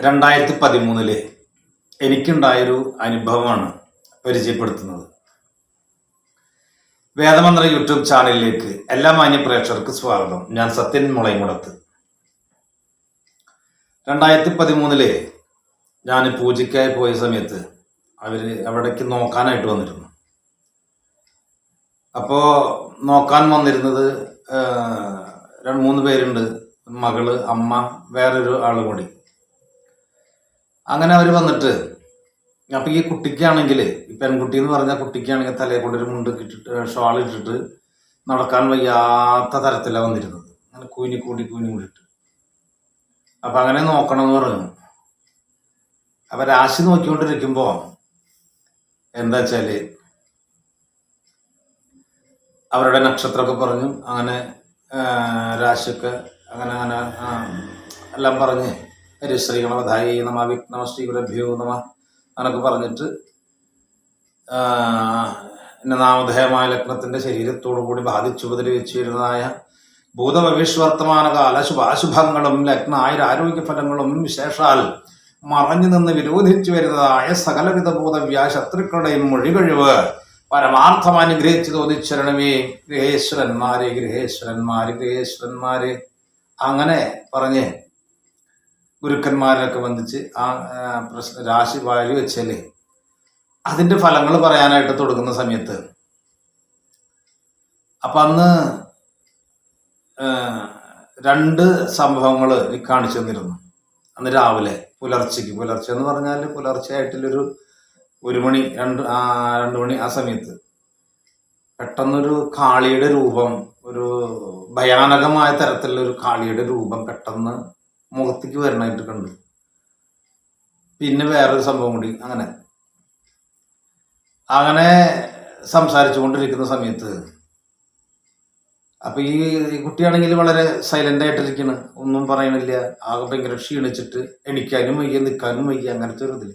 രണ്ടായിരത്തി പതിമൂന്നിൽ എനിക്കുണ്ടായൊരു അനുഭവമാണ് പരിചയപ്പെടുത്തുന്നത്. വേദമന്ത്ര യൂട്യൂബ് ചാനലിലേക്ക് എല്ലാ മാന്യ പ്രേക്ഷകർക്ക് സ്വാഗതം. ഞാൻ സത്യൻ മുളയങ്കുളത്ത് രണ്ടായിരത്തി പതിമൂന്നിൽ ഞാൻ പൂജയ്ക്കായി പോയ സമയത്ത് അവർ അവിടേക്ക് നോക്കാനായിട്ട് വന്നിരുന്നു. അപ്പോൾ നോക്കാൻ വന്നിരുന്നത് രണ്ട് മൂന്ന് പേരുണ്ട്. മകൾ അമ്മ വേറൊരു ആളും കൂടി. അങ്ങനെ അവർ വന്നിട്ട് അപ്പൊ ഈ കുട്ടിക്കാണെങ്കിൽ ഈ പെൺകുട്ടി എന്ന് പറഞ്ഞ കുട്ടിക്കാണെങ്കിൽ തലയെ കൊണ്ടൊരു മുണ്ട് ഇട്ടിട്ട് ഷാൾ ഇട്ടിട്ട് നടക്കാൻ വയ്യാത്ത തരത്തിലാണ് വന്നിരുന്നത്. അങ്ങനെ കൂനി കൂടി കൂനി കൂടിയിട്ട് അപ്പൊ അങ്ങനെ നോക്കണം എന്ന് പറഞ്ഞു. അപ്പൊ രാശി നോക്കിക്കൊണ്ടിരിക്കുമ്പോ എന്താ വെച്ചാൽ അവരുടെ നക്ഷത്രമൊക്കെ പറഞ്ഞു അങ്ങനെ രാശിയൊക്കെ അങ്ങനെ അങ്ങനെ എല്ലാം പറഞ്ഞ് ഹരിശ്രീ ഗണപതായി നമ വിഘ്നമ ശ്രീ ഗുരഭ്യോ നമ അങ്ങനൊക്കെ പറഞ്ഞിട്ട് എന്നെ നാമധേയമായ ലഗ്നത്തിന്റെ ശരീരത്തോടു കൂടി ബാധിച്ചു ഉപദ്രവിച്ചിരുന്നതായ ഭൂതഭവിഷ്വർത്തമാനകാല ശുഭാശുഭങ്ങളും ലഗ്ന ആയുരാരോഗ്യ ഫലങ്ങളും വിശേഷാൽ മറഞ്ഞു നിന്ന് വിരോധിച്ചു വരുന്നതായ സകലവിധ ഭൂതവ്യാ ശത്രുക്കളുടെയും മൊഴികഴിവ് പരമാർത്ഥം അനുഗ്രഹിച്ചു തോന്നിച്ചരണമേ ഗൃഹേശ്വരന്മാരെ ഗൃഹേശ്വരന്മാര് ഗൃഹേശ്വരന്മാര്. അങ്ങനെ പറഞ്ഞ് ഗുരുക്കന്മാരൊക്കെ വന്നിച്ച് ആ പ്രശ്ന രാശി വാരി വെച്ചാൽ അതിന്റെ ഫലങ്ങൾ പറയാനായിട്ട് തുടങ്ങുന്ന സമയത്ത് അപ്പം അന്ന് രണ്ട് സംഭവങ്ങൾ കാണിച്ചു തന്നിരുന്നു. അന്ന് രാവിലെ പുലർച്ചയ്ക്ക് പുലർച്ചെ എന്ന് പറഞ്ഞാൽ പുലർച്ചെ ആയിട്ടില്ലൊരു ഒരു മണി രണ്ട് രണ്ട് മണി ആ സമയത്ത് പെട്ടെന്നൊരു കാളിയുടെ രൂപം ഒരു ഭയാനകമായ തരത്തിലുള്ള ഒരു കാളിയുടെ രൂപം പെട്ടെന്ന് മുഖത്തേക്ക് വരണമായിട്ട് കണ്ടു പിന്നെ വേറൊരു സംഭവം കൂടി അങ്ങനെ. അങ്ങനെ സംസാരിച്ചുകൊണ്ടിരിക്കുന്ന സമയത്ത് അപ്പൊ ഈ കുട്ടിയാണെങ്കിൽ വളരെ സൈലന്റ് ആയിട്ടിരിക്കണ് ഒന്നും പറയണില്ല. ആകെ ഭയങ്കര ക്ഷീണിച്ചിട്ട് എണിക്കാനും വയ്യ നിൽക്കാനും വയ്യ അങ്ങനത്തെ ഒരു ഇതിൽ.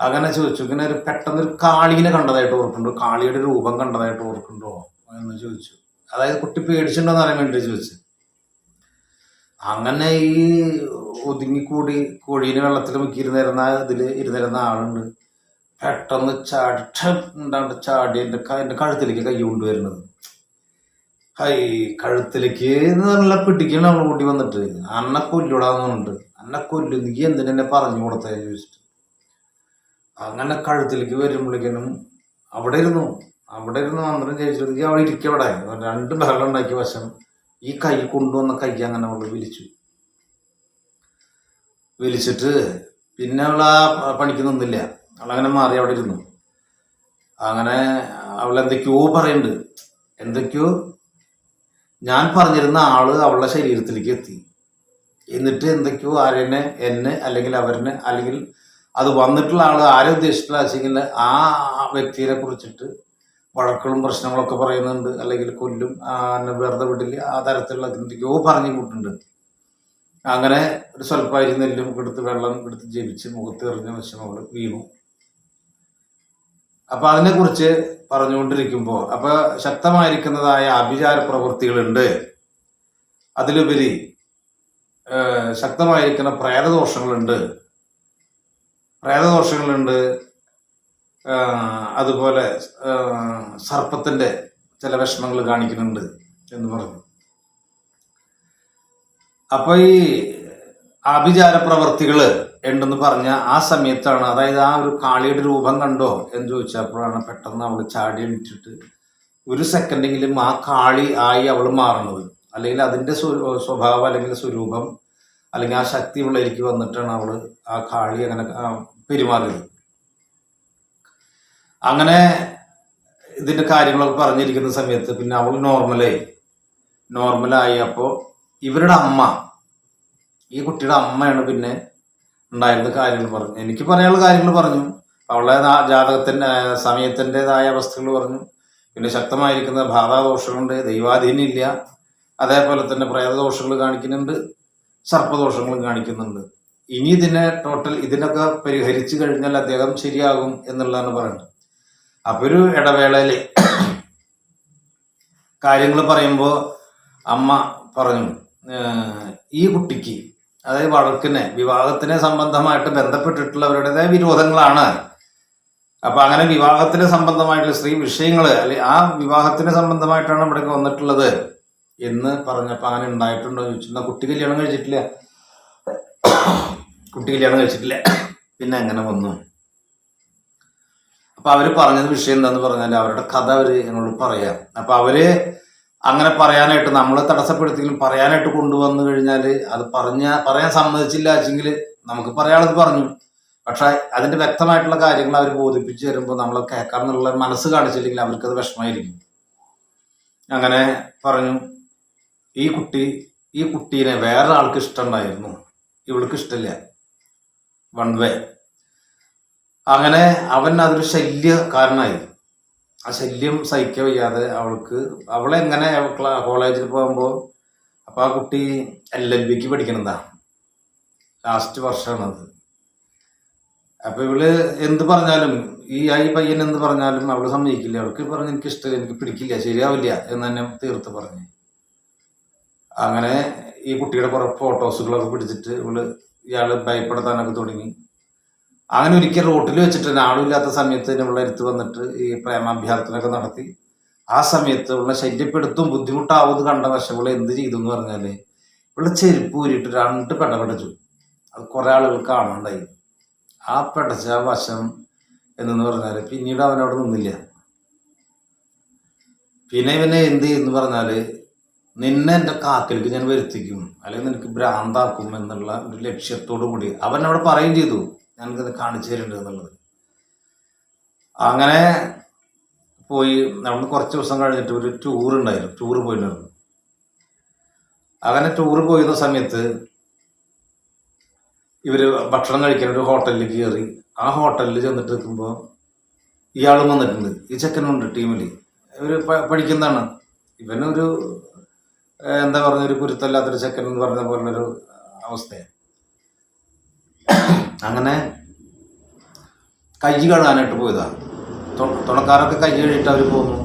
അങ്ങനെ ചോദിച്ചു ഇങ്ങനെ ഒരു പെട്ടെന്ന് ഒരു കാളീനെ കണ്ടതായിട്ട് ഓർക്കുന്നുണ്ടോ? കാളിയുടെ രൂപം കണ്ടതായിട്ട് ഓർക്കുന്നുണ്ടോ? എന്ന് ചോദിച്ചു. അതായത് കുട്ടി പേടിച്ചിട്ടുണ്ടോ എന്ന് അറിയാൻ വേണ്ടി ചോദിച്ചു അങ്ങനെ ഈ ഒതുങ്ങിക്കൂടി കോഴീനെ വെള്ളത്തിൽ മുക്കിയിരുന്നിരുന്ന ഇതിൽ ഇരുന്നിരുന്ന ആളുണ്ട്. പെട്ടെന്ന് ചാടി ഉണ്ടാണ്ട് ചാടി എന്റെ എന്റെ കഴുത്തിലേക്ക് കൈ കൊണ്ടുവരുന്നത് ഹൈ കഴുത്തിലേക്ക് നല്ല പിടിക്കണം നമ്മൾ കൂട്ടി വന്നിട്ട്. അന്നെ കൊല്ലുടാന്നുണ്ട്. അന്ന കൊല്ലു നീ എന്തിനെന്നെ പറഞ്ഞു കൊടുത്തേ ചോദിച്ചിട്ട്. അങ്ങനെ കഴുത്തിലേക്ക് വരുമ്പോഴേക്കും അവിടെ ഇരുന്നു. അവിടെ ഇരുന്ന് മന്ത്രം ചോദിച്ചിട്ട് നീ അവിടെ ഇരിക്കും അവിടെ. രണ്ട് ബഹളം ഉണ്ടാക്കിയ വശം. ഈ കൈ കൊണ്ടുവന്ന കൈ അങ്ങനെ അവൾ വിളിച്ചു വിളിച്ചിട്ട് പിന്നെ അവൾ ആ പണിക്ക് നിന്നില്ല. അവളങ്ങനെ മാറി അവിടെ ഇരുന്നു. അങ്ങനെ അവൾ എന്തൊക്കെയോ പറയുന്നുണ്ട് എന്തൊക്കെയോ? ഞാൻ പറഞ്ഞിരുന്ന ആൾ അവളുടെ ശരീരത്തിലേക്ക് എത്തി. എന്നിട്ട് എന്തൊക്കെയോ ആരെന്നെ എന്നെ അല്ലെങ്കിൽ അവരിനെ അല്ലെങ്കിൽ അത് വന്നിട്ടുള്ള ആൾ ആരെ ഉദ്ദേശിച്ചിട്ടുള്ള വെച്ചെങ്കിൽ ആ വ്യക്തിയെ കുറിച്ചിട്ട് വഴക്കുകളും പ്രശ്നങ്ങളൊക്കെ പറയുന്നുണ്ട്. അല്ലെങ്കിൽ കൊല്ലും. എന്നെ വെറുതെ വിടില്ല. ആ തരത്തിലുള്ള എന്തൊക്കെയോ പറഞ്ഞു കൂട്ടുണ്ട്. അങ്ങനെ ഒരു സ്വല്പമായി നെല്ലും എടുത്ത് വെള്ളം എടുത്ത് ജപിച്ച് മുഖത്ത് എറിഞ്ഞ അവൾ വീണു. അപ്പൊ അതിനെക്കുറിച്ച് പറഞ്ഞുകൊണ്ടിരിക്കുമ്പോൾ അപ്പൊ ശക്തമായിരിക്കുന്നതായ അഭിചാര പ്രവൃത്തികളുണ്ട്. അതിലുപരി ശക്തമായിരിക്കുന്ന പ്രേതദോഷങ്ങളുണ്ട്. പ്രേതദോഷങ്ങളുണ്ട്. അതുപോലെ സർപ്പത്തിന്റെ ചില വിഷമങ്ങൾ കാണിക്കുന്നുണ്ട് എന്ന് പറഞ്ഞു. അപ്പോൾ ഈ ആഭിചാര പ്രവർത്തികൾ ഉണ്ടെന്ന് പറഞ്ഞ ആ സമയത്താണ് അതായത് ആ ഒരു കാളിയുടെ രൂപം കണ്ടോ എന്ന് ചോദിച്ചപ്പോഴാണ് പെട്ടെന്ന് അവൾ ചാടി എണീറ്റിട്ട് ഒരു സെക്കൻഡെങ്കിലും ആ കാളി ആയി അവൾ മാറണത്. അല്ലെങ്കിൽ അതിന്റെ സ്വഭാവം അല്ലെങ്കിൽ സ്വരൂപം അല്ലെങ്കിൽ ആ ശക്തി ഉള്ളതിലേക്ക് വന്നിട്ടാണ് അവൾ ആ കാളി അങ്ങനെ പെരുമാറിയത്. അങ്ങനെ ഇതിന്റെ കാര്യങ്ങളൊക്കെ പറഞ്ഞിരിക്കുന്ന സമയത്ത് പിന്നെ അവൾ നോർമലായി നോർമലായി അപ്പോൾ ഇവരുടെ അമ്മ ഈ കുട്ടിയുടെ അമ്മയാണ് പിന്നെ ഉണ്ടായിരുന്ന കാര്യങ്ങൾ പറഞ്ഞു. എനിക്ക് പറയാനുള്ള കാര്യങ്ങൾ പറഞ്ഞു. അവളെ ജാതകത്തിന്റെ സമയത്തിന്റെതായ അവസ്ഥകൾ പറഞ്ഞു. പിന്നെ ശക്തമായിരിക്കുന്ന ബാധാദോഷങ്ങളുണ്ട് ദൈവാധീനം ഇല്ല അതേപോലെ തന്നെ പ്രേതദോഷങ്ങൾ കാണിക്കുന്നുണ്ട് സർപ്പദോഷങ്ങളും കാണിക്കുന്നുണ്ട്. ഇനി ഇതിനെ ടോട്ടൽ ഇതിനൊക്കെ പരിഹരിച്ചു കഴിഞ്ഞാൽ അദ്ദേഹം ശരിയാകും എന്നുള്ളതാണ് പറയുന്നത്. അപ്പൊ ഒരു ഇടവേളയിൽ കാര്യങ്ങൾ പറയുമ്പോൾ അമ്മ പറഞ്ഞു ഈ കുട്ടിക്ക് അതായത് വഴക്കിനെ വിവാഹത്തിനെ സംബന്ധമായിട്ട് ബന്ധപ്പെട്ടിട്ടുള്ളവരുടേതായ വിരോധങ്ങളാണ്. അപ്പൊ അങ്ങനെ വിവാഹത്തിന് സംബന്ധമായിട്ടുള്ള സ്ത്രീ വിഷയങ്ങൾ അല്ലെ ആ വിവാഹത്തിന് സംബന്ധമായിട്ടാണ് ഇവിടേക്ക് വന്നിട്ടുള്ളത് എന്ന് പറഞ്ഞപ്പോൾ അങ്ങനെ ഉണ്ടായിട്ടുണ്ടോ ചോദിച്ചു. "എന്നാ കുട്ടി കല്യാണം കഴിച്ചിട്ടില്ല. കുട്ടി കല്യാണം കഴിച്ചിട്ടില്ല. പിന്നെ അങ്ങനെ വന്നു. അപ്പൊ അവർ പറഞ്ഞത് വിഷയം എന്താന്ന് പറഞ്ഞാൽ അവരുടെ കഥ അവർ എന്നോട് പറയാം. അപ്പൊ അവർ അങ്ങനെ പറയാനായിട്ട് നമ്മളെ തടസ്സപ്പെടുത്തിയെങ്കിലും പറയാനായിട്ട് കൊണ്ടുവന്നു കഴിഞ്ഞാൽ അത് പറഞ്ഞ പറയാൻ സമ്മതിച്ചില്ല വെച്ചെങ്കിൽ നമുക്ക് പറയാനുള്ളത് പറഞ്ഞു. പക്ഷെ അതിന്റെ വ്യക്തമായിട്ടുള്ള കാര്യങ്ങൾ അവർ ബോധിപ്പിച്ചു തരുമ്പോൾ നമ്മൾ കേൾക്കാമെന്നുള്ള മനസ്സ് കാണിച്ചില്ലെങ്കിൽ അവർക്കത് വിഷമമായിരിക്കും. അങ്ങനെ പറഞ്ഞു. ഈ കുട്ടി ഈ കുട്ടീനെ വേറെ ആൾക്ക് ഇഷ്ടമുണ്ടായിരുന്നു ഇവൾക്ക് ഇഷ്ടമില്ല. One way. അങ്ങനെ അവൻ അതൊരു കാരണമായി. ആ ശല്യം സഹിക്കാൻ വയ്യാതെ അവൾക്ക് അവളെ എങ്ങനെ കോളേജിൽ പോകുമ്പോൾ അപ്പോൾ ആ കുട്ടി എൽ എൽ ബിക്ക് പഠിക്കണതാ. ലാസ്റ്റ് വർഷമാണത്. അപ്പോൾ ഇവൾ എന്ത് പറഞ്ഞാലും ഈ ആ പയ്യൻ എന്ത് പറഞ്ഞാലും അവൾ സമ്മതിക്കില്ല. അവൾക്ക് പറഞ്ഞ് എനിക്ക് ഇഷ്ടമില്ല എനിക്ക് പിടിക്കില്ല ശരിയാവില്ല എന്ന് തന്നെ തീർത്ത് പറഞ്ഞു. അങ്ങനെ ഈ കുട്ടിയുടെ കുറേ ഫോട്ടോസുകളൊക്കെ പിടിച്ചിട്ട് ഇവൾ ഇയാൾ ഭയപ്പെടുത്താനൊക്കെ തുടങ്ങി. അങ്ങനെ ഒരിക്കൽ റോട്ടിൽ വെച്ചിട്ട് ആളുമില്ലാത്ത സമയത്ത് ഇവളുടെ അടുത്ത് വന്നിട്ട് ഈ പ്രേമാഭ്യർത്ഥനയൊക്കെ നടത്തി. ആ സമയത്ത് ഉള്ള ശല്യപ്പെടുത്തും ബുദ്ധിമുട്ടാവുന്നത് കണ്ട വശം ഉള്ള എന്ത് ചെയ്തു എന്ന് പറഞ്ഞാൽ ഇവിടെ ചെരുപ്പ് ഊരിയിട്ട് രണ്ട് പെടപെടച്ചു അത് കുറെ ആളുകൾ കാണണ്ടായി. ആ പെടച്ച വശം എന്നു പറഞ്ഞാൽ പിന്നീട് അവൻ അവിടെ നിന്നില്ല. പിന്നെ ഇവനെ എന്ത് ചെയ്യുന്നു പറഞ്ഞാൽ നിന്നെ എന്റെ കാക്കലേക്ക് ഞാൻ വരുത്തിക്കും അല്ലെങ്കിൽ നിനക്ക് ഭ്രാന്താക്കും എന്നുള്ള ഒരു ലക്ഷ്യത്തോടു കൂടി അവൻ അവിടെ പറയുകയും ചെയ്തു. ഞാനിത് കാണിച്ചു തരുന്നുണ്ട് എന്നുള്ളത്. അങ്ങനെ പോയി നമ്മൾ കുറച്ച് ദിവസം കഴിഞ്ഞിട്ട് ഒരു ടൂർ ഉണ്ടായിരുന്നു. ടൂർ പോയിട്ടുണ്ടായിരുന്നു. അങ്ങനെ ടൂർ പോയിരുന്ന സമയത്ത് ഇവർ ഭക്ഷണം കഴിക്കാൻ ഒരു ഹോട്ടലിൽ കയറി. ആ ഹോട്ടലിൽ ചെന്നിട്ട് നിൽക്കുമ്പോൾ ഇയാളും വന്നിട്ടുണ്ട്. ഈ ചെക്കനുണ്ട് ടീമിൽ ഇവർ പഠിക്കുന്നതാണ്. ഇവനൊരു എന്താ പറഞ്ഞ ഒരു കുരുത്തല്ലാത്തൊരു ചെക്കൻ എന്ന് പറഞ്ഞ പോലുള്ളൊരു അവസ്ഥയാണ്. അങ്ങനെ കൈ കഴുകാനായിട്ട് പോയതാണ് തുണക്കാരൊക്കെ കൈ കഴുകിയിട്ട് അവർ പോന്നു.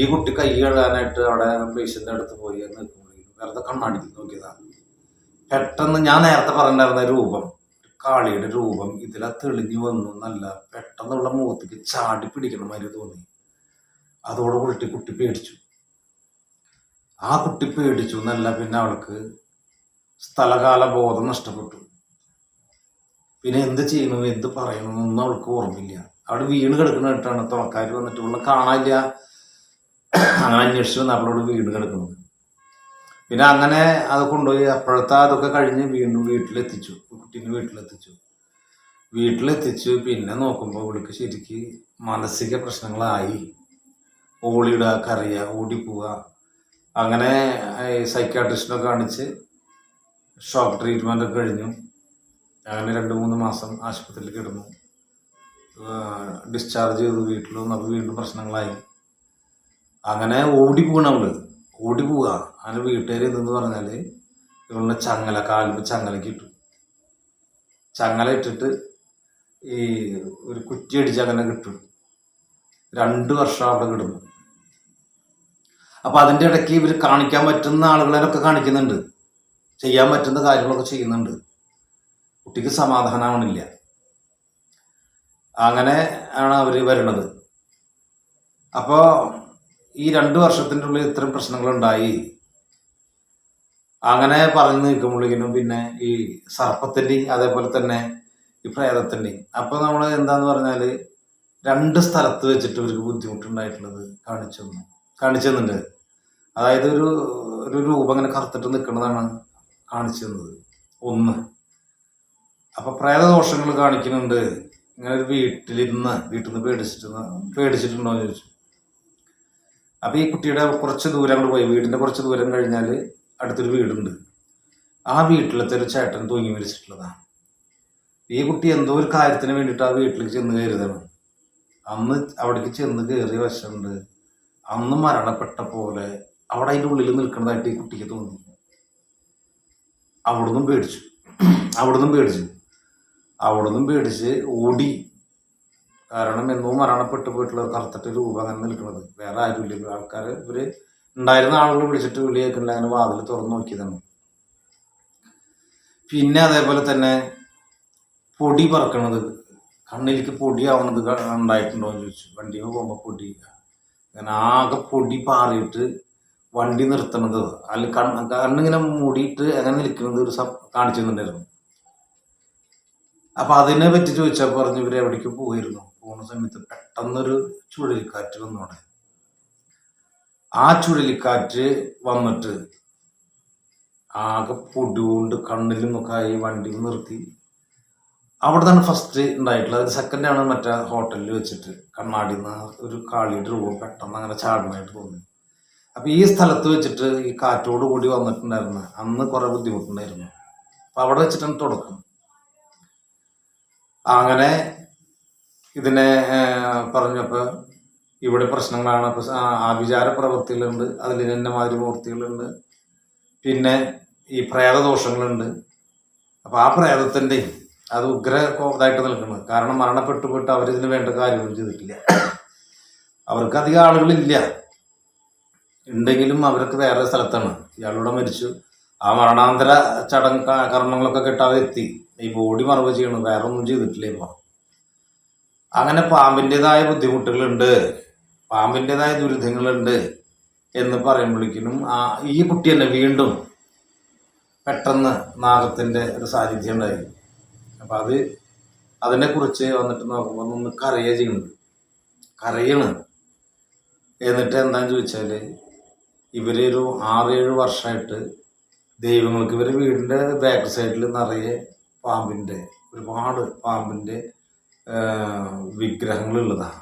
ഈ കുട്ടി കൈ കഴുകാനായിട്ട് അവിടെ പേഷ്യന്റെ അടുത്ത് പോയി നിൽക്കുമ്പോഴേക്കും വെറുതെ കണ്ണാടി നോക്കിയതാണ് പെട്ടെന്ന് ഞാൻ നേരത്തെ പറഞ്ഞിട്ടുണ്ടായിരുന്ന രൂപം കാളിയുടെ രൂപം ഇതിലാ തെളിഞ്ഞു വന്നു എന്നല്ല പെട്ടെന്നുള്ള മുഖത്തേക്ക് ചാടി പിടിക്കണ മാതിരി തോന്നി. അതോടെ കുട്ടി കുട്ടി പേടിച്ചു. ആ കുട്ടി പേടിച്ചു എന്നല്ല പിന്നെ അവൾക്ക് സ്ഥലകാല ബോധം നഷ്ടപ്പെട്ടു. പിന്നെ എന്ത് ചെയ്യണു? എന്ത് പറയണു? ഒന്നും അവൾക്ക് ഓർമ്മയില്ല. അവിടെ വീണ് കിടക്കുന്നിട്ടാണ് തുണക്കാർ വന്നിട്ട് ഇവിടെ കാണാനില്ല. അങ്ങനെ അന്വേഷിച്ച് വന്ന് അവളോട് വീണ് കിടക്കുന്നത്. പിന്നെ അങ്ങനെ അത് കൊണ്ടുപോയി. അപ്പോഴത്തെ അതൊക്കെ കഴിഞ്ഞ് വീണ്ടും വീട്ടിലെത്തിച്ചു. കുട്ടീനെ വീട്ടിലെത്തിച്ചു. വീട്ടിലെത്തിച്ചു പിന്നെ നോക്കുമ്പോൾ ഇവൾക്ക് ശരിക്ക് മാനസിക പ്രശ്നങ്ങളായി. ഓളിയിടുക കറിയുക ഓടിപ്പോവുക. അങ്ങനെ സൈക്കാട്രിസ്റ്റിനെ കാണിച്ച് ഷോക്ക് ട്രീറ്റ്മെന്റ് ഒക്കെ കഴിഞ്ഞു. അങ്ങനെ രണ്ട് മൂന്ന് മാസം ആശുപത്രിയിൽ കിടന്നു. ഡിസ്ചാർജ് ചെയ്തു വീട്ടിൽ വന്നപ്പോൾ വീണ്ടും പ്രശ്നങ്ങളായി. അങ്ങനെ ഓടി പോകണം അവൾ. ഓടി പോവുക അങ്ങനെ വീട്ടുകാർ എന്തെന്ന് പറഞ്ഞാൽ ഇവളുടെ ചങ്ങല കാലിൽ ചങ്ങലക്ക് ഇട്ടു. ചങ്ങല ഇട്ടിട്ട് ഈ ഒരു കുറ്റി അടിച്ച് അങ്ങനെ കിട്ടും രണ്ട് വർഷം അവിടെ കിടന്നു. അപ്പൊ അതിന്റെ ഇടയ്ക്ക് ഇവർ കാണിക്കാൻ പറ്റുന്ന ആളുകളെയൊക്കെ കാണിക്കുന്നുണ്ട്. ചെയ്യാൻ പറ്റുന്ന കാര്യങ്ങളൊക്കെ ചെയ്യുന്നുണ്ട്. കുട്ടിക്ക് സമാധാനമാവണില്ല. അങ്ങനെ ആണ് അവർ വരണത്. അപ്പോൾ ഈ രണ്ട് വർഷത്തിന്റെ ഉള്ളിൽ ഇത്തരം പ്രശ്നങ്ങളുണ്ടായി. അങ്ങനെ പറഞ്ഞു നിൽക്കുമ്പോഴേക്കിനും പിന്നെ ഈ സർപ്പത്തിന്റെയും അതേപോലെ തന്നെ ഈ പ്രേതത്തിന്റെയും. അപ്പോൾ നമ്മൾ എന്താന്ന് പറഞ്ഞാൽ രണ്ട് സ്ഥലത്ത് വെച്ചിട്ട് ഇവർക്ക് ബുദ്ധിമുട്ടുണ്ടായിട്ടുള്ളത് കാണിച്ചു തന്നു. കാണിച്ചു തന്നിട്ടുണ്ട്. അതായത് ഒരു ഒരു രൂപം അങ്ങനെ കറുത്തിട്ട് നിൽക്കുന്നതാണ് കാണിച്ചു തന്നത്. ഒന്ന്. അപ്പൊ പ്രേതദോഷങ്ങൾ കാണിക്കുന്നുണ്ട്. ഇങ്ങനെ ഒരു വീട്ടിലിരുന്ന് വീട്ടിൽ നിന്ന് പേടിച്ചിട്ട് പേടിച്ചിട്ടുണ്ടോ എന്ന് ചോദിച്ചു. അപ്പൊ ഈ കുട്ടിയുടെ കുറച്ച് ദൂരം അങ്ങോട്ട് പോയി. വീടിന്റെ കുറച്ച് ദൂരം കഴിഞ്ഞാൽ അടുത്തൊരു വീടുണ്ട്. ആ വീട്ടിലത്തെ ഒരു ചേട്ടൻ തൂങ്ങി മരിച്ചിട്ടുള്ളതാണ് ഈ കുട്ടി എന്തോ ഒരു കാര്യത്തിന് വേണ്ടിയിട്ട് ആ വീട്ടിലേക്ക് ചെന്ന് കയറിയതാണ്. അന്ന് അവിടേക്ക് ചെന്ന് കയറിയ വശമുണ്ട് അന്ന് മരണപ്പെട്ട പോലെ അവിടെ അതിന്റെ ഉള്ളിൽ നിൽക്കുന്നതായിട്ട് ഈ കുട്ടിക്ക് തോന്നി. അവിടുന്നും പേടിച്ചു. അവിടുന്നും പേടിച്ചു. അവിടുന്നും പേടിച്ച് ഓടി. കാരണം എന്നോ മരണപ്പെട്ടു പോയിട്ടുള്ള കറുത്തിട്ട് രൂപം അങ്ങനെ നിൽക്കുന്നത്. വേറെ ആരുമില്ല. ആൾക്കാർ ഇവർ ഉണ്ടായിരുന്ന ആളുകൾ വിളിച്ചിട്ട് വിളി കേൾക്കുന്നില്ല അങ്ങനെ വാതിൽ തുറന്നു നോക്കിയതാണ്. പിന്നെ അതേപോലെ തന്നെ പൊടി പറക്കണത്. കണ്ണിലേക്ക് പൊടിയാവണത് ഉണ്ടായിട്ടുണ്ടോ എന്ന് ചോദിച്ചു. വണ്ടി പോകുമ്പോൾ പൊടി. അങ്ങനെ ആകെ പൊടി പാറിയിട്ട് വണ്ടി നിർത്തണത്. കണ്ണ് കണ്ണിങ്ങനെ മൂടിയിട്ട് അങ്ങനെ നിൽക്കുന്നത് ഒരു കാണിച്ചു തന്നിട്ടുണ്ടായിരുന്നു. അപ്പൊ അതിനെ പറ്റി ചോദിച്ചാൽ പറഞ്ഞു ഇവർ എവിടേക്ക് പോയിരുന്നു? പോണ സമയത്ത് പെട്ടെന്നൊരു ചുഴലിക്കാറ്റ് വന്നു അവിടെ. ആ ചുഴലിക്കാറ്റ് വന്നിട്ട് ആകെ പൊടി കൊണ്ട് കണ്ണിലും ഒക്കെ ആയി വണ്ടി നിർത്തി. അവിടെ തന്നെ ഫസ്റ്റ് ഉണ്ടായിട്ടുള്ളത് സെക്കൻഡ് ആണ് മറ്റേ ഹോട്ടലിൽ വെച്ചിട്ട് കണ്ണാടിയിൽ നിന്ന് ഒരു കാളിയുടെ രൂപം പെട്ടെന്ന് അങ്ങനെ ചാടുന്നതായിട്ട് തോന്നി. അപ്പൊ ഈ സ്ഥലത്ത് വെച്ചിട്ട് ഈ കാറ്റോട് കൂടി വന്നിട്ടുണ്ടായിരുന്നു. അന്ന് കുറെ ബുദ്ധിമുട്ടുണ്ടായിരുന്നു. അപ്പൊ അവിടെ വെച്ചിട്ടാണ് തുടക്കം. അങ്ങനെ ഇതിനെ പറഞ്ഞപ്പോൾ ഇവിടെ പ്രശ്നങ്ങളാണ്. ആഭിചാര പ്രവൃത്തികളുണ്ട് അതിൽ ഇന്നമാതിരി മൂർത്തികളുണ്ട് പിന്നെ ഈ പ്രേതദോഷങ്ങളുണ്ട്. അപ്പോൾ ആ പ്രേതത്തിന്റെ അത് ഉഗ്ര ഇതായിട്ട് നിൽക്കുന്നത്. കാരണം മരണപ്പെട്ടു പോയിട്ട് അവരിതിന് വേണ്ട കാര്യമൊന്നും ചെയ്തിട്ടില്ല. അവർക്ക് അധികം ആളുകളില്ല. ഉണ്ടെങ്കിലും അവർക്ക് വേറെ സ്ഥലത്താണ്. ഇയാളൂടെ മരിച്ചു. ആ മരണാന്തര ചടങ്ങ് കർമ്മങ്ങളൊക്കെ കിട്ടാതെ എത്തി. ഈ ബോഡി മറവ് ചെയ്യണം വേറെ ഒന്നും ചെയ്തിട്ടില്ല ഇപ്പൊ. അങ്ങനെ പാമ്പിന്റെതായ ബുദ്ധിമുട്ടുകളുണ്ട് പാമ്പിന്റെതായ ദുരിതങ്ങളുണ്ട് എന്ന് പറയുമ്പോഴേക്കിനും ആ ഈ കുട്ടി തന്നെ വീണ്ടും പെട്ടെന്ന് നാഗത്തിന്റെ ഒരു സാന്നിധ്യം ഉണ്ടായി. അപ്പം അത് അതിനെക്കുറിച്ച് വന്നിട്ട് നോക്കുമ്പോൾ ഒന്ന് കരയുക ചെയ്യുന്നത് കരയണ്. എന്നിട്ട് എന്താന്ന് ചോദിച്ചാൽ ഇവരൊരു ആറേഴ് വർഷമായിട്ട് ദൈവങ്ങൾക്ക് ഇവർ വീടിന്റെ ബാക്ക് സൈഡിൽ നിറയെ പാമ്പിന്റെ ഒരുപാട് പാമ്പിന്റെ വിഗ്രഹങ്ങളുള്ളതാണ്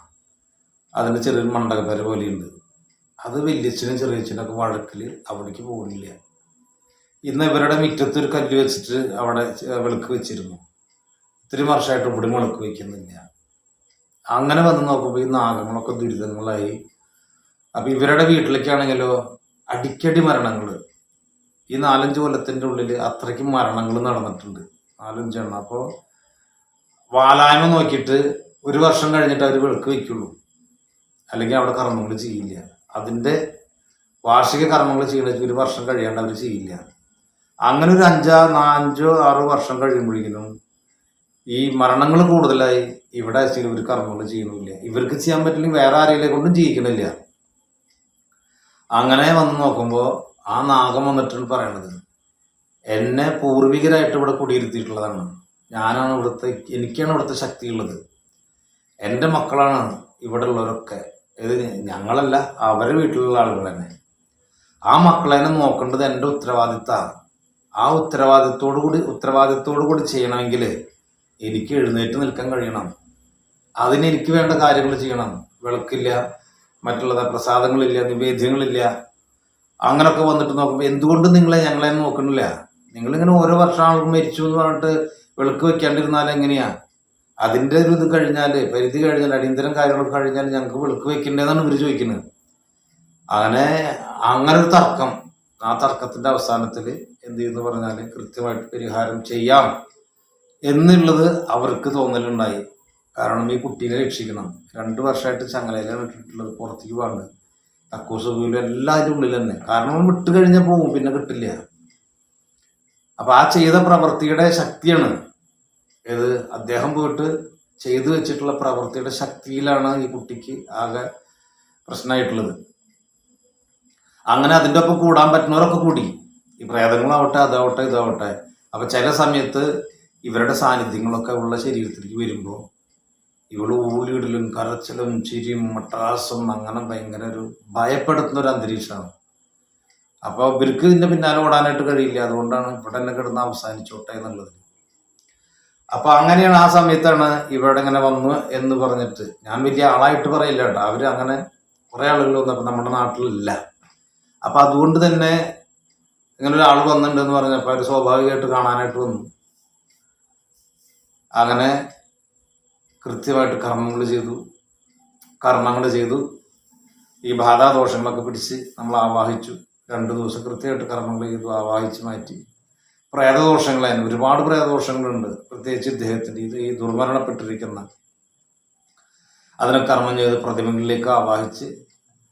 അതിന്റെ ചെറിയൊരു മണ്ടകപ്പര പോലെയുണ്ട്. അത് വലിയച്ഛനും ചെറിയച്ഛനൊക്കെ വഴക്കിൽ അവിടേക്ക് പോകുന്നില്ല ഇന്ന് ഇവരുടെ മുറ്റത്ത് ഒരു കല്ല് വെച്ചിട്ട് അവിടെ വിളക്ക് വെച്ചിരുന്നു. ഇത്രയും വർഷമായിട്ട് ഇവിടെ വിളക്ക് വെക്കുന്നില്ല. അങ്ങനെ വന്ന് നോക്കുമ്പോൾ ഈ നാഗങ്ങളൊക്കെ ദുരിതങ്ങളായി. അപ്പൊ ഇവരുടെ വീട്ടിലേക്കാണെങ്കിലോ അടിക്കടി മരണങ്ങൾ ഈ നാലഞ്ച് കൊല്ലത്തിന്റെ ഉള്ളിൽ അത്രയ്ക്കും മരണങ്ങൾ നടന്നിട്ടുണ്ട്. നാലഞ്ചെണ്ണം. അപ്പോൾ വാലായ്മ നോക്കിയിട്ട് ഒരു വർഷം കഴിഞ്ഞിട്ട് അവർ വിളക്ക് വെക്കുള്ളൂ അല്ലെങ്കിൽ അവിടെ കർമ്മങ്ങൾ ചെയ്യില്ല. അതിന്റെ വാർഷിക കർമ്മങ്ങൾ ചെയ്യണമെങ്കിൽ ഒരു വർഷം കഴിയാണ്ട് അവർ ചെയ്യില്ല. അങ്ങനെ ഒരു അഞ്ചാ അഞ്ചോ ആറോ വർഷം കഴിയുമ്പോഴേക്കും ഈ മരണങ്ങൾ കൂടുതലായി ഇവിടെ ഇവർ കർമ്മങ്ങൾ ചെയ്യണമില്ല ഇവർക്ക് ചെയ്യാൻ പറ്റില്ലെങ്കിൽ വേറെ ആരെങ്കിലും കൊണ്ടും ജീവിക്കണില്ല. അങ്ങനെ വന്ന് നോക്കുമ്പോൾ ആ നാഗം വന്നിട്ടാണ് പറയണത്. എന്നെ പൂർവികരായിട്ട് ഇവിടെ കുടിയിരുത്തിയിട്ടുള്ളതാണ്. ഞാനാണ് ഇവിടുത്തെ എനിക്കാണ് ഇവിടുത്തെ ശക്തിയുള്ളത്. എന്റെ മക്കളാണ് ഇവിടെ ഉള്ളവരൊക്കെ. ഇത് ഞങ്ങളല്ല അവരുടെ വീട്ടിലുള്ള ആളുകൾ തന്നെ. ആ മക്കളെ നോക്കേണ്ടത് എന്റെ ഉത്തരവാദിത്തമാണ് ആ ഉത്തരവാദിത്തോടു കൂടി ഉത്തരവാദിത്തോടു കൂടി ചെയ്യണമെങ്കിൽ എനിക്ക് എഴുന്നേറ്റ് നിൽക്കാൻ കഴിയണം. അതിന് എനിക്ക് വേണ്ട കാര്യങ്ങൾ ചെയ്യണം. വിളക്കില്ല മറ്റുള്ളത് പ്രസാദങ്ങളില്ല നിവേദ്യങ്ങളില്ല. അങ്ങനൊക്കെ വന്നിട്ട് നോക്കുമ്പോൾ എന്തുകൊണ്ട് നിങ്ങളെ ഞങ്ങളെ നോക്കണില്ല നിങ്ങളിങ്ങനെ ഓരോ വർഷം ആൾക്ക് മരിച്ചു എന്ന് പറഞ്ഞിട്ട് വെളുക്ക് വെക്കാണ്ടിരുന്നാൽ എങ്ങനെയാ? അതിന്റെ ഒരു ഇത് കഴിഞ്ഞാൽ പരിധി കഴിഞ്ഞാൽ അടിയന്തരം കാര്യങ്ങളൊക്കെ കഴിഞ്ഞാൽ ഞങ്ങൾക്ക് വെളുക്ക് വെക്കേണ്ടതെന്നാണ് ഇവർ ചോദിക്കുന്നത് അങ്ങനെ അങ്ങനെ ഒരു തർക്കം. ആ തർക്കത്തിന്റെ അവസാനത്തിൽ എന്ത് ചെയ്യുന്നു പറഞ്ഞാൽ കൃത്യമായിട്ട് പരിഹാരം ചെയ്യാം എന്നുള്ളത് അവർക്ക് തോന്നലുണ്ടായി. കാരണം ഈ കുട്ടീനെ രക്ഷിക്കണം. രണ്ട് വർഷമായിട്ട് ചങ്ങലയിലാണ് ഇട്ടിട്ടുള്ളത് പുറത്തേക്ക് പോകാണ്ട്. കക്കൂസ് പോലും എല്ലാം അതിന്റെ ഉള്ളിൽ തന്നെ കാരണം വിട്ട് കഴിഞ്ഞാൽ പോകും പിന്നെ കിട്ടില്ല. അപ്പൊ ആ ചെയ്ത പ്രവൃത്തിയുടെ ശക്തിയാണ്. ഏത്? അദ്ദേഹം പോയിട്ട് ചെയ്തു വെച്ചിട്ടുള്ള പ്രവൃത്തിയുടെ ശക്തിയിലാണ് ഈ കുട്ടിക്ക് ആകെ പ്രശ്നമായിട്ടുള്ളത്. അങ്ങനെ അതിന്റെ ഒപ്പം കൂടാൻ പറ്റുന്നവരൊക്കെ കൂടി. ഈ പ്രേതങ്ങളാവട്ടെ അതാവട്ടെ ഇതാവട്ടെ. അപ്പൊ ചില സമയത്ത് ഇവരുടെ സാന്നിധ്യങ്ങളൊക്കെ ഉള്ള ശരീരത്തിലേക്ക് വരുമ്പോൾ ഇവൾ ഊളിയിടലും കരച്ചിലും ചിരിയും മട്ടാസും അങ്ങനെ ഭയങ്കര ഒരു ഭയപ്പെടുത്തുന്ന ഒരു അന്തരീക്ഷമാണ്. അപ്പൊ ഇവർക്ക് ഇതിന്റെ പിന്നാലെ ഓടാനായിട്ട് കഴിയില്ല. അതുകൊണ്ടാണ് ഇവിടെ തന്നെ കിടന്ന് അവസാനിച്ചോട്ടെ എന്നുള്ളത്. അപ്പൊ അങ്ങനെയാണ് ആ സമയത്താണ് ഇവിടെ ഇങ്ങനെ വന്നു എന്ന് പറഞ്ഞിട്ട് ഞാൻ വലിയ ആളായിട്ട് പറയില്ല കേട്ടോ. അവർ അങ്ങനെ കുറെ ആളുകൾ വന്നപ്പോ നമ്മുടെ നാട്ടിലില്ല. അപ്പൊ അതുകൊണ്ട് തന്നെ ഇങ്ങനെ ഒരാൾ വന്നിട്ടുണ്ട് എന്ന് പറഞ്ഞപ്പോ അവർ സ്വാഭാവികമായിട്ട് കാണാനായിട്ട് വന്നു. അങ്ങനെ കൃത്യമായിട്ട് കർമ്മങ്ങൾ ചെയ്തു. കർമ്മങ്ങൾ ചെയ്തു. ഈ ബാധാദോഷങ്ങളൊക്കെ പിടിച്ച് നമ്മൾ ആവാഹിച്ചു. രണ്ടു ദിവസം കൃത്യമായിട്ട് കർമ്മങ്ങൾ ചെയ്തു ആവാഹിച്ച് മാറ്റി. പ്രേതദോഷങ്ങൾ അതിന് ഒരുപാട് പ്രേതദോഷങ്ങളുണ്ട്. പ്രത്യേകിച്ച് ഇദ്ദേഹത്തിന്റെ ഇത് ഈ ദുർമരണപ്പെട്ടിരിക്കുന്ന. അതിനെ കർമ്മം ചെയ്ത് പ്രതിമകളിലേക്ക് ആവാഹിച്ച്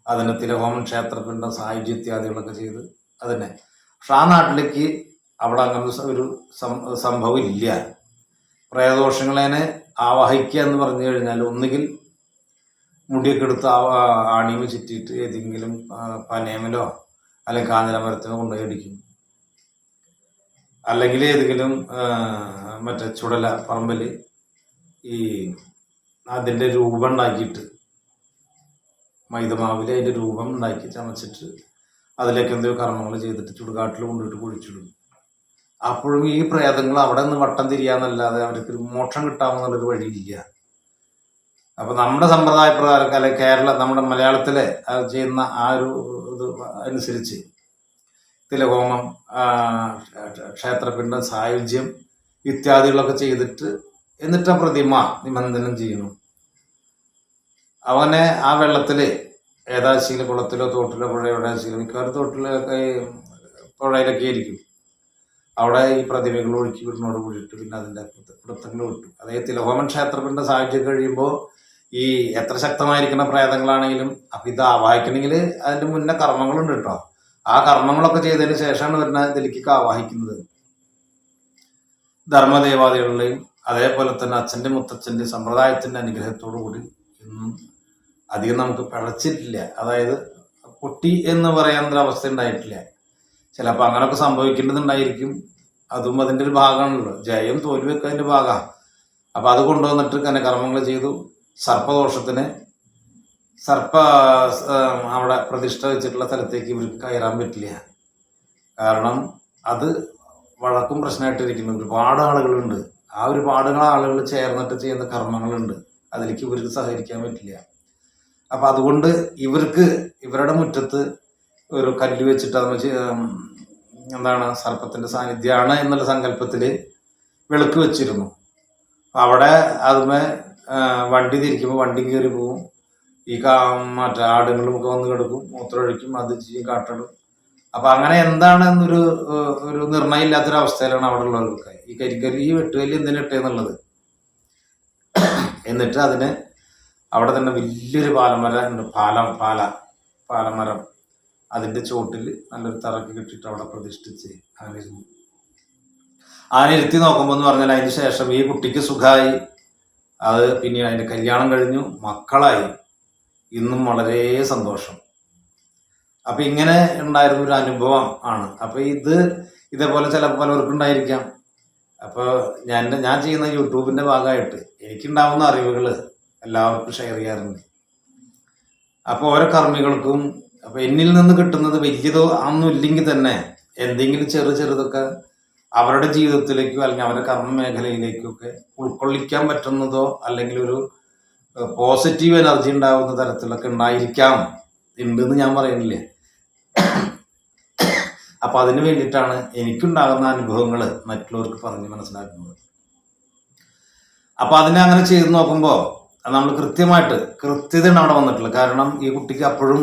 അതിനെ തിലഹോമം ക്ഷേത്രത്തിന്റെ സായുജ്യ ഇത്യാദികളൊക്കെ ചെയ്ത് അതിനെ. പക്ഷെ ആ നാട്ടിലേക്ക് അവിടെ അങ്ങനെ ഒരു സംഭവം ഇല്ല പ്രേതദോഷങ്ങളെ ആവാഹിക്കുക എന്ന് പറഞ്ഞു കഴിഞ്ഞാൽ ഒന്നുകിൽ മുടിയൊക്കെ എടുത്ത് ആ- ആണിയമ ചുറ്റിയിട്ട് ഏതെങ്കിലും ആ, പനയമലോ അല്ലെങ്കിൽ കാഞ്ഞിരമരത്തിനോ കൊണ്ടുപോയി അടിക്കും അല്ലെങ്കിൽ ഏതെങ്കിലും മറ്റേ ചുടല പറമ്പിൽ ഈ അതിന്റെ രൂപം ഉണ്ടാക്കിയിട്ട് മൈദമാവിൽ അതിന്റെ രൂപം ഉണ്ടാക്കി ചമച്ചിട്ട് അതിലേക്ക് എന്തോ കർമ്മങ്ങൾ ചെയ്തിട്ട് ചുടുകാട്ടിൽ കൊണ്ടിട്ട് കുഴിച്ചിടും അപ്പോഴും ഈ പ്രേതങ്ങൾ അവിടെ നിന്ന് വട്ടം തിരിയാന്നല്ലാതെ അവർക്ക് മോക്ഷം കിട്ടാമെന്നുള്ളൊരു വഴിയില്ല അപ്പൊ നമ്മുടെ സമ്പ്രദായ പ്രകാരം അല്ലെ കേരള നമ്മുടെ മലയാളത്തിലെ ചെയ്യുന്ന ആ ഒരു അനുസരിച്ച്. തിലഹോമം ക്ഷേത്രപിണ്ഡം സായുജ്യം ഇത്യാദികളൊക്കെ ചെയ്തിട്ട് എന്നിട്ട് പ്രതിമ നിബന്ധനം ചെയ്യുന്നു. അവനെ ആ വെള്ളത്തിൽ ഏതാശീല കുളത്തിലോ തോട്ടിലോ പുഴ എവിടെയാശീല മിക്കവാറും തോട്ടിലൊക്കെ പുഴയിലൊക്കെ ആയിരിക്കും. അവിടെ ഈ പ്രതിമകൾ ഒഴുക്കി വിടുന്നോട് കൂടിയിട്ട് പിന്നെ അതിന്റെ വൃത്തങ്ങൾ വിട്ടു. അതായത് തിലഹോമൻ ക്ഷേത്രത്തിന്റെ സാഹചര്യം കഴിയുമ്പോൾ ഈ എത്ര ശക്തമായിരിക്കുന്ന പ്രേതങ്ങളാണെങ്കിലും അപ്പൊ ഇത് ആവാഹിക്കണമെങ്കിൽ അതിന്റെ മുന്നേ കർമ്മങ്ങളുണ്ട് കേട്ടോ. ആ കർമ്മങ്ങളൊക്കെ ചെയ്തതിന് ശേഷമാണ് വരുന്ന ഇതിലേക്ക് ആവാഹിക്കുന്നത്. ധർമ്മദേവാദികളുടെയും അതേപോലെ തന്നെ അച്ഛന്റെ മുത്തച്ഛന്റെ സമ്പ്രദായത്തിന്റെ അനുഗ്രഹത്തോടു കൂടി ഇന്നും അധികം നമുക്ക് പിഴച്ചിട്ടില്ല. അതായത് പൊട്ടി എന്ന് പറയാൻ അവസ്ഥ ഉണ്ടായിട്ടില്ല. ചിലപ്പോൾ അങ്ങനെയൊക്കെ സംഭവിക്കേണ്ടതുണ്ടായിരിക്കും. അതും അതിന്റെ ഒരു ഭാഗമാണല്ലോ. ജയം തോൽവിയൊക്കെ അതിന്റെ ഭാഗമാണ് അപ്പം അത് കൊണ്ടുവന്നിട്ട് തന്നെ കർമ്മങ്ങൾ ചെയ്തു. സർപ്പദോഷത്തിന് സർപ്പ അവിടെ പ്രതിഷ്ഠ വെച്ചിട്ടുള്ള സ്ഥലത്തേക്ക് ഇവർക്ക് കയറാൻ പറ്റില്ല. കാരണം അത് വഴക്കും പ്രശ്നമായിട്ടിരിക്കുന്നു. ഒരുപാട് ആളുകളുണ്ട്. ആ ഒരുപാട് ആളുകൾ ചേർന്നിട്ട് ചെയ്യുന്ന കർമ്മങ്ങളുണ്ട്. അതിലേക്ക് ഇവർക്ക് സഹകരിക്കാൻ പറ്റില്ല. അപ്പൊ അതുകൊണ്ട് ഇവർക്ക് ഇവരുടെ മുറ്റത്ത് ഒരു കല്ല് വെച്ചിട്ട് അതെന്ന് വെച്ച് എന്താണ് സർപ്പത്തിന്റെ സാന്നിധ്യമാണ് എന്നുള്ള സങ്കല്പത്തിൽ വിളക്ക് വെച്ചിരുന്നു. അവിടെ അതുമേ വണ്ടി തിരിക്കുമ്പോൾ വണ്ടി കയറി പോവും. ഈ കാ മറ്റേ ആടുകളും ഒക്കെ വന്ന് കിടക്കും. മൂത്രമൊഴിക്കും അത് ചെയ്യും കാട്ടിടും അപ്പൊ അങ്ങനെ എന്താണെന്നൊരു ഒരു നിർണയം ഇല്ലാത്തൊരു അവസ്ഥയിലാണ് അവിടെ ഉള്ളവർക്ക് ഈ കരിക്കരി ഈ വെട്ടുകല്ലി എന്തിനു ഇട്ടേന്നുള്ളത്? എന്നിട്ട് അതിന് അവിടെ തന്നെ വലിയൊരു പാലമരം ഉണ്ട്. പാലം പാല പാലമരം. അതിന്റെ ചോട്ടിൽ നല്ലൊരു തറക്കി കിട്ടിയിട്ട് അവിടെ പ്രതിഷ്ഠിച്ച് അങ്ങനെ ഇരുന്നു. അങ്ങനെ ഇരുത്തി എന്ന് പറഞ്ഞാൽ അതിന് ശേഷം ഈ കുട്ടിക്ക് സുഖമായി അത് പിന്നീട് അതിന്റെ കല്യാണം കഴിഞ്ഞു. മക്കളായി. ഇന്നും വളരെ സന്തോഷം. അപ്പൊ ഇങ്ങനെ ഉണ്ടായിരുന്ന ഒരു അനുഭവം ആണ്. അപ്പൊ ഇത് ഇതേപോലെ ചില പലർക്കും ഉണ്ടായിരിക്കാം. അപ്പൊ ഞാൻ ഞാൻ ചെയ്യുന്ന യൂട്യൂബിന്റെ ഭാഗമായിട്ട് എനിക്കുണ്ടാവുന്ന അറിവുകൾ എല്ലാവർക്കും ഷെയർ ചെയ്യാറുണ്ട്. അപ്പോൾ ഓരോ കർമ്മികൾക്കും അപ്പൊ എന്നിൽ നിന്ന് കിട്ടുന്നത് വലിയതോ ഒന്നും ഇല്ലെങ്കിൽ തന്നെ എന്തെങ്കിലും ചെറു ചെറുതൊക്കെ അവരുടെ ജീവിതത്തിലേക്കോ അല്ലെങ്കിൽ അവരുടെ കർമ്മ മേഖലയിലേക്കൊക്കെ ഉൾക്കൊള്ളിക്കാൻ പറ്റുന്നതോ അല്ലെങ്കിൽ ഒരു പോസിറ്റീവ് എനർജി ഉണ്ടാകുന്ന തരത്തിലൊക്കെ ഉണ്ടായിരിക്കാം ഉണ്ടെന്ന് ഞാൻ പറയുന്നില്ല? അപ്പൊ അതിന് വേണ്ടിയിട്ടാണ് എനിക്കുണ്ടാകുന്ന അനുഭവങ്ങൾ മറ്റുള്ളവർക്ക് പറഞ്ഞ് മനസ്സിലാക്കുന്നത്. അപ്പൊ അതിനെ അങ്ങനെ ചെയ്ത് നോക്കുമ്പോൾ നമ്മൾ കൃത്യമായിട്ട് കൃത്യതയാണ് അവിടെ വന്നിട്ടുള്ളത്. കാരണം ഈ കുട്ടിക്ക് അപ്പോഴും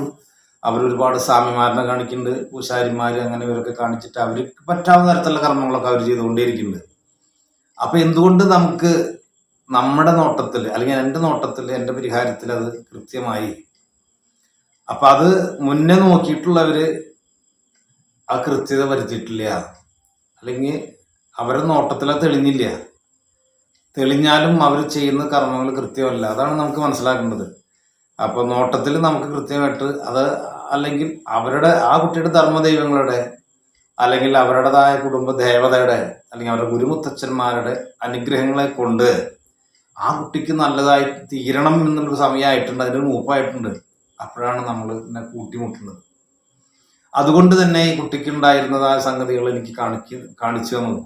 അവർ ഒരുപാട് സ്വാമിമാരനെ കാണിക്കുന്നുണ്ട് പൂശാരിമാര് അങ്ങനെ ഇവരൊക്കെ കാണിച്ചിട്ട് അവർക്ക് പറ്റാവുന്ന തരത്തിലുള്ള കർമ്മങ്ങളൊക്കെ അവർ ചെയ്തുകൊണ്ടേയിരിക്കുന്നുണ്ട്. അപ്പൊ എന്തുകൊണ്ട് നമുക്ക് നമ്മുടെ നോട്ടത്തിൽ അല്ലെങ്കിൽ എന്റെ നോട്ടത്തിൽ എന്റെ പരിഹാരത്തിൽ അത് കൃത്യമായി? അപ്പൊ അത് മുന്നേ നോക്കിയിട്ടുള്ളവര് ആ കൃത്യത വരുത്തിയിട്ടില്ല. അല്ലെങ്കിൽ അവരുടെ നോട്ടത്തിൽ അത് തെളിഞ്ഞില്ല. തെളിഞ്ഞാലും അവർ ചെയ്യുന്ന കർമ്മങ്ങൾ കൃത്യമല്ല. അതാണ് നമുക്ക് മനസ്സിലാക്കേണ്ടത്. അപ്പോൾ നോട്ടത്തിൽ നമുക്ക് കൃത്യമായിട്ട് അത് അല്ലെങ്കിൽ അവരുടെ ആ കുട്ടിയുടെ ധർമ്മദൈവങ്ങളുടെ അല്ലെങ്കിൽ അവരുടേതായ കുടുംബ ദേവതയുടെ അല്ലെങ്കിൽ അവരുടെ ഗുരുമുത്തച്ഛന്മാരുടെ അനുഗ്രഹങ്ങളെ കൊണ്ട് ആ കുട്ടിക്ക് നല്ലതായി തീരണം എന്നുള്ളൊരു സമയമായിട്ടുണ്ട് അതിനൊരു മൂപ്പായിട്ടുണ്ട്. അപ്പോഴാണ് നമ്മൾ ഇതിനെ കൂട്ടിമുട്ടുന്നത്. അതുകൊണ്ട് തന്നെ ഈ കുട്ടിക്ക് ഉണ്ടായിരുന്നതായ സംഗതികൾ എനിക്ക് കാണിക്ക കാണിച്ചു തന്നു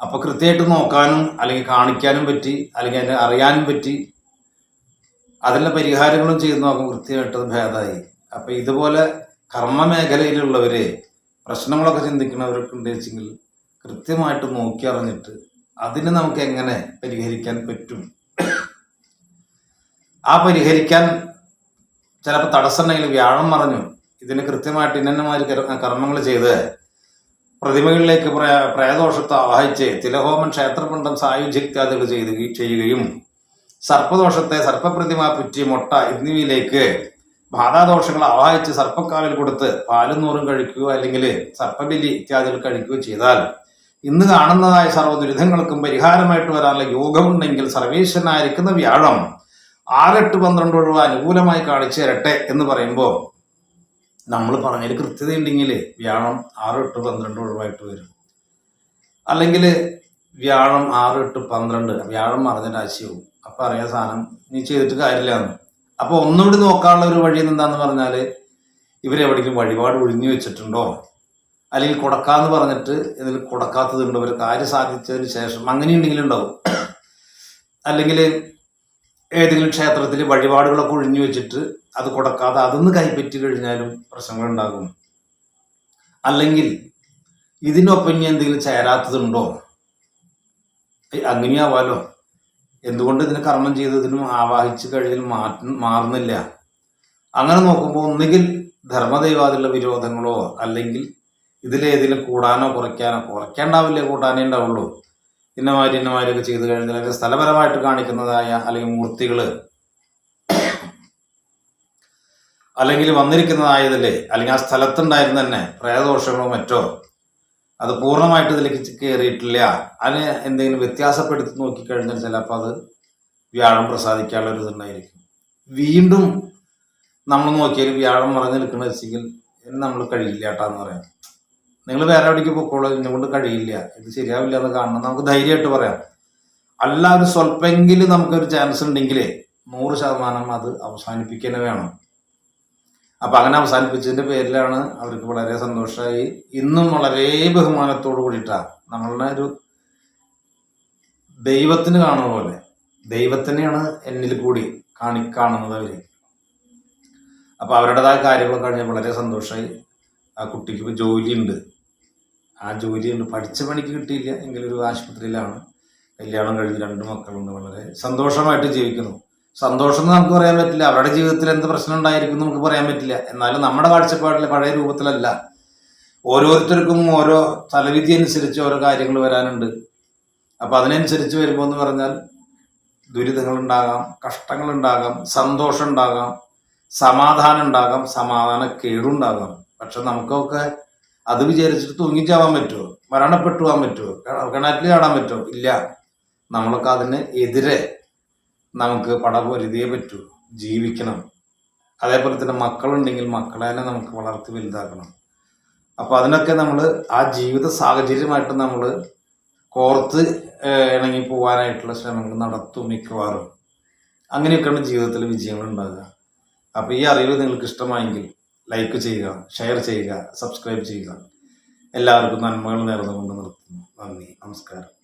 അപ്പൊ കൃത്യമായിട്ട് നോക്കാനും അല്ലെങ്കിൽ കാണിക്കാനും പറ്റി അല്ലെങ്കിൽ അതിനെ അറിയാനും പറ്റി അതിനുള്ള പരിഹാരങ്ങളും ചെയ്ത് നോക്കും കൃത്യമായിട്ട് ഭേദമായി അപ്പം ഇതുപോലെ കർമ്മ മേഖലയിലുള്ളവർ പ്രശ്നങ്ങളൊക്കെ ചിന്തിക്കുന്നവരൊക്കെ ഉണ്ട് വെച്ചെങ്കിൽ കൃത്യമായിട്ട് നോക്കി അറിഞ്ഞിട്ട് അതിന് നമുക്ക് എങ്ങനെ പരിഹരിക്കാൻ പറ്റും? ആ പരിഹരിക്കാൻ ചിലപ്പോൾ തടസ്സം ഉണ്ടെങ്കിൽ വ്യാഴം മറഞ്ഞു. ഇതിന് കൃത്യമായിട്ട് ഇന്നമാതിരി കർമ്മങ്ങൾ ചെയ്ത് പ്രതിമകളിലേക്ക് പ്രേ- പ്രേതദോഷത്തെ ആവാഹിച്ച് തിലഹോമൻ ക്ഷേത്രപിണ്ഡം സായുജ്യത്യാദികൾ ചെയ്യുകയും സർപ്പദോഷത്തെ സർപ്പപ്രതിമ പുറ്റി മുട്ട എന്നിവയിലേക്ക് ബാധാദോഷങ്ങൾ ആവാഹിച്ച് സർപ്പക്കാവിൽ കൊടുത്ത് പാലും നൂറും കഴിക്കുകയോ അല്ലെങ്കിൽ സർപ്പബലി ഇത്യാദികൾ കഴിക്കുകയോ ചെയ്താൽ ഇന്ന് കാണുന്നതായ സർവ ദുരിതങ്ങൾക്കും പരിഹാരമായിട്ട് വരാനുള്ള യോഗമുണ്ടെങ്കിൽ സർവേശ്വരനായിരിക്കുന്ന വ്യാഴം ആറെട്ട് പന്ത്രണ്ട് ഒഴിവ് അനുകൂലമായി കാണിച്ചു തരട്ടെ എന്ന് പറയുമ്പോൾ നമ്മൾ പറഞ്ഞതിൽ കൃത്യതയുണ്ടെങ്കിൽ വ്യാഴം ആറ് എട്ട് പന്ത്രണ്ട് ഒഴിവായിട്ട് വരും. അല്ലെങ്കിൽ വ്യാഴം ആറ് എട്ട് പന്ത്രണ്ട് വ്യാഴം മറഞ്ഞ രാശിയാവും. അപ്പൊ അറിയാൻ സാധനം നീ ചെയ്തിട്ട് കാര്യമില്ല അപ്പൊ ഒന്നുകൂടി നോക്കാനുള്ള ഒരു വഴി എന്താന്ന് പറഞ്ഞാൽ ഇവരെവിടേക്കും വഴിപാട് ഒഴിഞ്ഞു വെച്ചിട്ടുണ്ടോ? അല്ലെങ്കിൽ കൊടുക്കാന്ന് പറഞ്ഞിട്ട് ഇതിൽ കൊടുക്കാത്തതുണ്ടോ? ഇവർ കാര്യം സാധിച്ചതിന് ശേഷം അങ്ങനെയുണ്ടെങ്കിലും ഉണ്ടാവും. അല്ലെങ്കിൽ ഏതെങ്കിലും ക്ഷേത്രത്തിൽ വഴിപാടുകളൊക്കെ ഒഴിഞ്ഞു വെച്ചിട്ട് അത് കൊടുക്കാതെ അതൊന്ന് കൈപ്പറ്റി കഴിഞ്ഞാലും പ്രശ്നങ്ങളുണ്ടാകും. അല്ലെങ്കിൽ ഇതിനൊപ്പം ഇനി എന്തെങ്കിലും ചേരാത്തതുണ്ടോ? അങ്ങനെയാവാലോ. എന്തുകൊണ്ട് ഇതിന് കർമ്മം ചെയ്തതിനും ആവാഹിച്ച് മാറ്റ മാറുന്നില്ല? അങ്ങനെ നോക്കുമ്പോൾ ഒന്നുകിൽ ധർമ്മദൈവാതിലുള്ള വിരോധങ്ങളോ അല്ലെങ്കിൽ ഇതിലേതിലും കൂടാനോ കുറയ്ക്കാനോ കുറയ്ക്കാണ്ടാവില്ലേ കൂട്ടാനേ ഉണ്ടാവുള്ളൂ. ഇന്നമാര് ഇന്നമാരൊക്കെ ചെയ്തു കഴിഞ്ഞാൽ അല്ലെങ്കിൽ സ്ഥലപരമായിട്ട് കാണിക്കുന്നതായ അല്ലെങ്കിൽ മൂർത്തികൾ അല്ലെങ്കിൽ വന്നിരിക്കുന്നതായതല്ലേ? അല്ലെങ്കിൽ ആ സ്ഥലത്തുണ്ടായിരുന്ന തന്നെ പ്രേതദോഷങ്ങളോ മറ്റോ അത് പൂർണമായിട്ട് ഇതിലേക്ക് കയറിയിട്ടില്ല അതിന് എന്തെങ്കിലും വ്യത്യാസപ്പെടുത്തി നോക്കിക്കഴിഞ്ഞാൽ ചിലപ്പോൾ അത് വ്യാഴം പ്രസാദിക്കാനുള്ള ഒരു ഇതുണ്ടായിരിക്കും. വീണ്ടും നമ്മൾ നോക്കിയാൽ വ്യാഴം മറഞ്ഞു നിൽക്കുന്ന വെച്ചെങ്കിൽ നമ്മൾ കഴിയില്ല ഏട്ടാന്ന് പറയാം. നിങ്ങൾ വേറെ എവിടേക്ക് പൊക്കോളൂ എന്നെ കൊണ്ട് കഴിയില്ല. ഇത് ശരിയാവില്ല എന്ന് കാണണം. നമുക്ക് ധൈര്യമായിട്ട് പറയാം. അല്ല ഒരു സ്വല്പമെങ്കിലും നമുക്കൊരു ചാൻസ് ഉണ്ടെങ്കിലേ നൂറ് ശതമാനം അത് അവസാനിപ്പിക്കുക വേണം. അപ്പൊ അങ്ങനെ അവസാനിപ്പിച്ചതിന്റെ പേരിലാണ് അവർക്ക് വളരെ സന്തോഷമായി. ഇന്നും വളരെ ബഹുമാനത്തോടു കൂടിയിട്ടാണ് നമ്മളുടെ ഒരു ദൈവത്തിന് കാണുന്ന പോലെ ദൈവത്തിനെയാണ് എന്നിൽ കൂടി കാണി കാണുന്നത് അവർ. അപ്പൊ അവരുടേതായ കാര്യങ്ങളൊക്കെ കഴിഞ്ഞാൽ വളരെ സന്തോഷമായി. ആ കുട്ടിക്ക് ജോലിയുണ്ട്. ആ ജോലിയുണ്ട്. പഠിച്ച പണിക്ക് കിട്ടിയില്ല. എങ്കിലൊരു ആശുപത്രിയിലാണ്. കല്യാണം കഴിഞ്ഞ് രണ്ട് മക്കളുണ്ട്. വളരെ സന്തോഷമായിട്ട് ജീവിക്കുന്നു. സന്തോഷം എന്ന് നമുക്ക് പറയാൻ പറ്റില്ല. അവരുടെ ജീവിതത്തിൽ എന്ത് പ്രശ്നം ഉണ്ടായിരിക്കും നമുക്ക് പറയാൻ പറ്റില്ല. എന്നാലും നമ്മുടെ കാഴ്ചപ്പാടിൽ പഴയ രൂപത്തിലല്ല. ഓരോരുത്തർക്കും ഓരോ തലവിധി അനുസരിച്ച് ഓരോ കാര്യങ്ങൾ വരാനുണ്ട്. അപ്പൊ അതിനനുസരിച്ച് വരുമ്പോൾ എന്ന് പറഞ്ഞാൽ ദുരിതങ്ങൾ ഉണ്ടാകാം കഷ്ടങ്ങൾ ഉണ്ടാകാം സന്തോഷം ഉണ്ടാകാം സമാധാനം ഉണ്ടാകാം സമാധാന കേടുണ്ടാകാം പക്ഷെ നമുക്കൊക്കെ അത് വിചാരിച്ചിട്ട് തൂങ്ങിച്ചാവാൻ പറ്റുമോ മരണപ്പെട്ടു പോകാൻ പറ്റുമോ കിണറ്റിൽ കാണാൻ പറ്റുമോ ഇല്ല. നമ്മളൊക്കെ അതിന് എതിരെ നമുക്ക് പടപൊരുതിയേ പറ്റൂ. ജീവിക്കണം. അതേപോലെ തന്നെ മക്കളുണ്ടെങ്കിൽ മക്കളെ തന്നെ നമുക്ക് വളർത്തി വലുതാക്കണം. അപ്പൊ അതിനൊക്കെ നമ്മൾ ആ ജീവിത സാഹചര്യമായിട്ട് നമ്മൾ കോർത്ത് ഇണങ്ങി പോകാനായിട്ടുള്ള ശ്രമങ്ങൾ നടത്തും മിക്കവാറും. അങ്ങനെയൊക്കെയാണ് ജീവിതത്തിൽ വിജയങ്ങൾ ഉണ്ടാകുക. അപ്പോൾ ഈ അറിവ് നിങ്ങൾക്ക് ഇഷ്ടമായെങ്കിൽ ലൈക്ക് ചെയ്യുക ഷെയർ ചെയ്യുക സബ്സ്ക്രൈബ് ചെയ്യുക. എല്ലാവർക്കും നന്മകൾ നേർന്നുകൊണ്ട് നിർത്തുന്നു. നന്ദി. നമസ്കാരം.